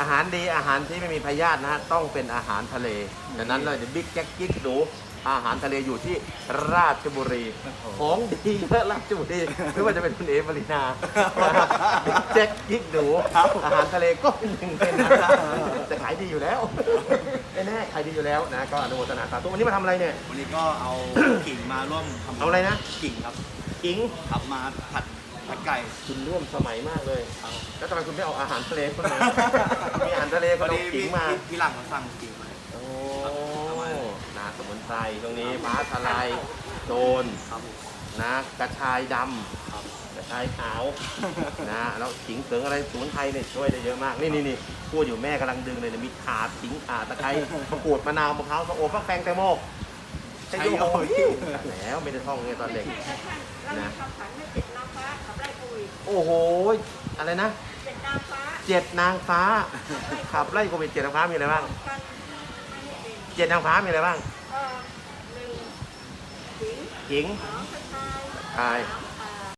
อาหารดีอาหารที่ไม่มีพยาธินะฮะต้องเป็นอาหารทะเลดังนั้นเลยบิ๊กแจ็คกิ๊กดูอาหารทะเลอยู่ที่ราชบุรี ของดีเยอะราชบุรีไม่ว่าจะเป็นคุณเอฟลินาบิ๊กแจ็คกิ๊กดูอาหารทะเลก็เป็นหนึ่งเป็นนะจะขายดีอยู่แล้วแน่ๆขายดีอยู่แล้วนะก็อนุโมทนาสาธุวันนี้มาทำอะไรเนี่ยวันนี้ก็เอากิ่งมาร่วมทำเอาอะไรนะกิ่งครับอิงขับมาผัดผัด ไก่ คุณร่วมสมัยมากเลยเอาแล้วทำไมคุณไม่เอาอาหารทะเลคนมามีอาหารทะเลพคอนเอาดีขิพี่งมาพี่พี่หลังมาสั่งกิ่งมาโอ้นาสมุนไพรตรงนี้ฟ้าทลายโจรครับนะกระชายดครับำกระชายขาวนะแล้วขิงเสริงอะไรสมุนไพรเนี่ยช่วยได้เยอะมากนี่นี่นี่พูดอยู่แม่กำลังดึงเลยเนี่ยมีขาขิงขาตะไคร้มะกรูดมะนาวมะพร้าวมะโอฟักแฟงแตงโมใช่โยแล้วไม่ได้ท่องไงตอนเด็กนะ โอ้โห อะไรนะเจ็ดนางฟ้าขับไล่โควิดเจ็ดนางฟ้ามีอะไรบ้างเจ็ดนางฟ้ามีอะไรบ้างขิงกระชาย